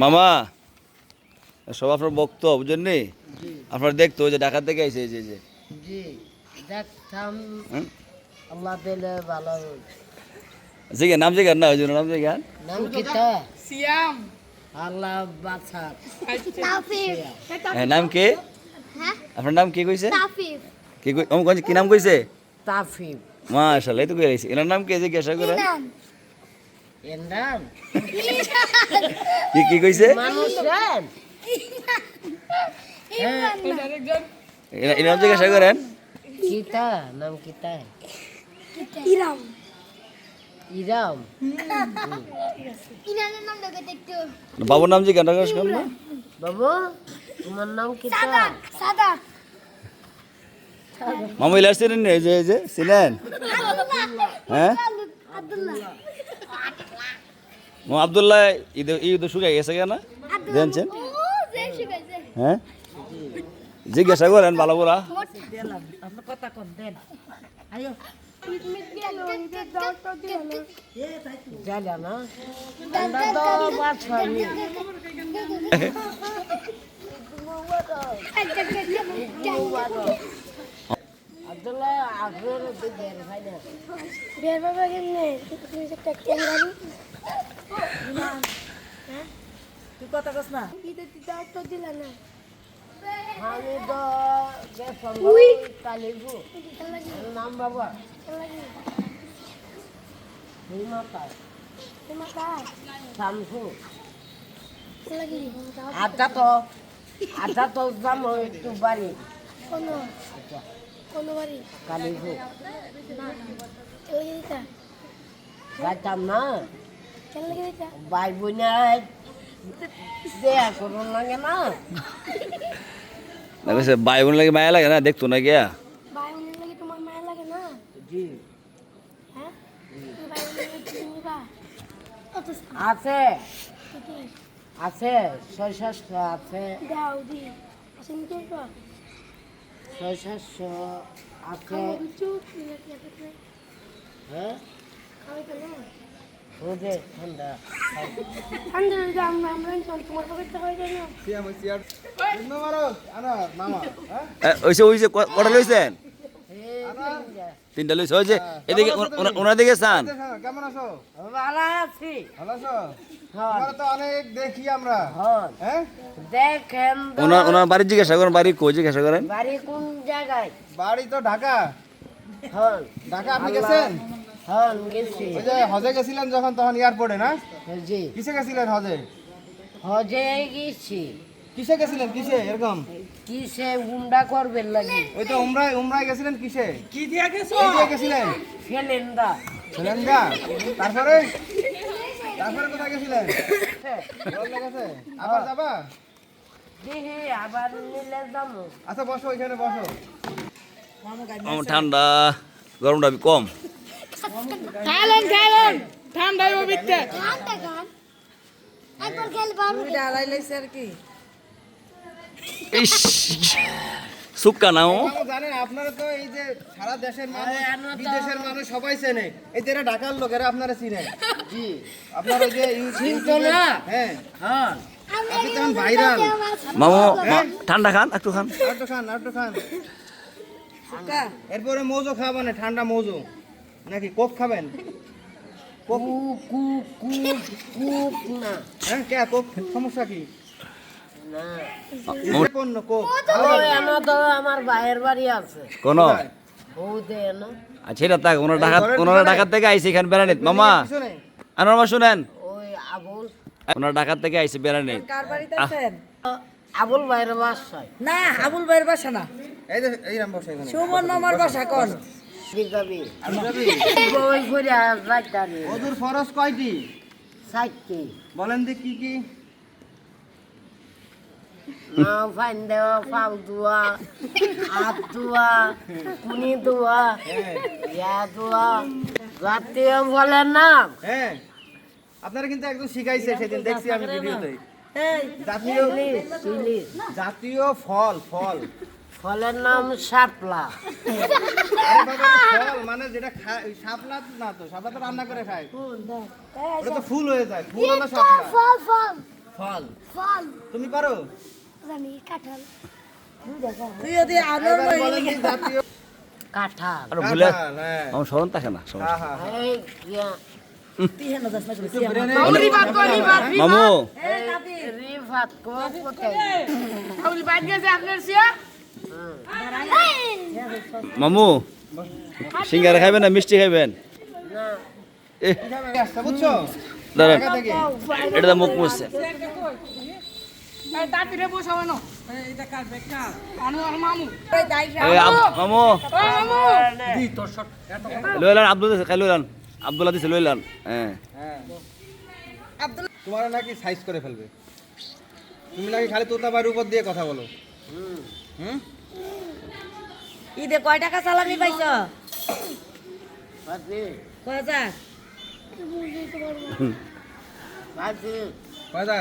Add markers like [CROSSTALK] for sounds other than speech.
মামা সব আপনার বক্ত বুঝলেন নি আপনার দেখতো যে ঢাকা থেকে আইছে এই যে যে। জি দেখতাম হুম? আল্লাহ দিলে ভালো। জিজ্ঞান নাম জিজ্ঞান না ওই জন্য নাম জিজ্ঞান নাম কি তা? সিয়াম। আল্লাহ বাছার হ্যাঁ নাম কে? হ্যাঁ? আপনার নাম কি কইছে? কি কই ও কি নাম কইছে? তাফিম মাশাআল্লাহ এই তো কই আইছে। এনার নাম কে? জিজ্ঞাসা করে এর কি কি কইছে? মানুষ রেন আরেকজন এনার এনার নাম জিজ্ঞাসা করেন? কিতা নাম কিতা? ইরাম। নাম দেখে একটু। বাবুর নাম জিজ্ঞাসা করেন করেন না বাবু তোমার নাম কিতা? সাদাত সাদাত। মামু ইলাস চিনেন এই যে এই যে চিনেন? হ্যাঁ? আব্দুল্লাহ। মো আব্দুল্লাহ ঈদ ঈদ শুকাই গেছে কেন জানছেন ও যে শিখাইছে হ্যাঁ জিজ্ঞাসা করেন ভালো বাছারি আব্দুল্লাহ তুই কথা কস না ঈদের দাওয়াত দিল না আমি তো গেছিলাম উই। কালিগু খেলা লাগি নাম বাবা খেলা লাগি হিমাতা তোমার কাজ শামসু খেলা লাগি আটা তো আটা তো যাম একটু বাড়ি কোন কোন বাড়ি কালিগু না খেলা লাগি দিতা যাইতাম না খেলা লাগি দিতা ভাই বোনাই দেয়া করুন লাগে না। ভাই বোন লাগে মায়া লাগে না? দেখতো না গিয়া? ভাই বোনের লাগি তোমার মায়া লাগে না? জি। হ্যাঁ? তুমি ভাই বোনের লাগি কি আছে। আছে ছয় সাতশো আছে। ছয় সাতশো আছে। হ্যাঁ? খাওয়াই তো না। রোদে ঠান্ডা। ঠান্ডা যদি আমরা আমরা তোমার পকেটটা হয়ে যায় না। এ, ওইসে ওই যে ক- কটা লইছেন? তিনটা লইছে। ওই যে এদিকে ওনা- ওনা- ওনার দিকে চান। কেমন আছো? ভালো আছি। ভালো আছো? হ্যাঁ। তো অনেক দেখি আমরা। হ্যাঁ। হ্যাঁ? দেখেন ওনার ওনার বাড়ি জিজ্ঞাসা করেন বাড়ি কই জিজ্ঞাসা করেন? বাড়ি কোন জায়গায়? বাড়ি তো ঢাকা। হ্যাঁ। ঢাকা আপনি গেছেন? হ্যাঁ গেছি। ওই যে হজে গেছিলেন যখন তখন এয়ারপোর্টে না? জি। কিসে গেছিলেন হজে? হজে গেছি। কিসে গেছিলেন কিসে এরকম? কিসে উন্ডা করবেন লাগি ওই তো উমরায় উমরায় গেছিলেন কিসে? কি দিয়া গেছো? কি দিয়ে গেছিলেন। তারপরে? তারপরে কোথায় গেছিলেন? ভালো আবার যাবা? আবার নিলে যাব। আচ্ছা বসো ওইখানে বসো। ঠান্ডা গরমটা কম। খাইলেন খাইলেন ঠান্ডায় বিতে ঠান্ডা গান। একবার খেল ডালাই লাইছে আর কি। ইস সুক্কা নাও। জানেন আপনারা তো এই যে সারা দেশের মানুষ বিদেশের মানুষ সবাই চেনে। এই যে ঢাকার লোক আপনারা চিনেন। জি আপনার যে [LAUGHS] চিনতো না? হ্যাঁ। হ্যাঁ। আপনি তখন ভাইরাল। মামু ঠান্ডা খান একটু খান। আটটু খান আটটু খান। এরপরে মৌজো খাবেন ঠান্ডা মৌজো। নাকি কোক খাবেন? না। হ্যাঁ কে সমস্যা কি? আমার ভাইয়ের বাড়ি আছে। কোন? আচ্ছা এটা ওনার ঢাকা ওনারা ঢাকার থেকে আইসে এখানে বেড়ানিত। মামা পিছনে আনোয়ার মা শুনেন। ওই আবুল। ওনার থেকে আইসে বেড়ানিত। আবুল ভাইয়ের বাসায়। না আবুল ভাইয়ের বাসা না। এই রাম বসে এখানে। সুমন মামার বাসা কোন? ফরজ কয়টি? সাইকি বলেন দি কি কি? নাও ফাইন দেওয়া ফাউ দোয়া হাত দোয়া কুনি দোয়া ইয়া দোয়া। জাতীয় বলে নাম। হ্যাঁ। আপনারা কিন্তু একদম শিখাইছে সেদিন দেখছি আমি ভিডিওতে জাতীয় জাতীয় ফল ফল। ফলের নাম শাপলা। আরে ফল মানে যেটা খায় শাপলা না তো শাপলা তো রান্না করে খায়। ওটা তো ফুল হয়ে যায় ফুল হলো শাপলা। ফল ফল। ফল? ফল। তুমি পারো? জানি কাঁঠাল। তুই যদি জাতীয় কাঁঠাল। আর ভুলে হ্যাঁ। আমার স্মরণ থাকে না সমস্যা হ্যাঁ, হ্যাঁ, না। একটু ব্রেনে- মামু, সিঙ্গারা খাইবেন না মিষ্টি খাইবেন? দাঁড়ান। এটা মুখ মুছছে। আব্দুল্লাহ দিছে লইলান হ্যাঁ। তোমার নাকি সাইজ করে ফেলবে। তুমি নাকি খালি তোতা তোতাবার উপর দিয়ে কথা বলো। হুম? ঈদে কয় টাকা সালামি পাইছ? কয় হাজার? বাজি কয়টা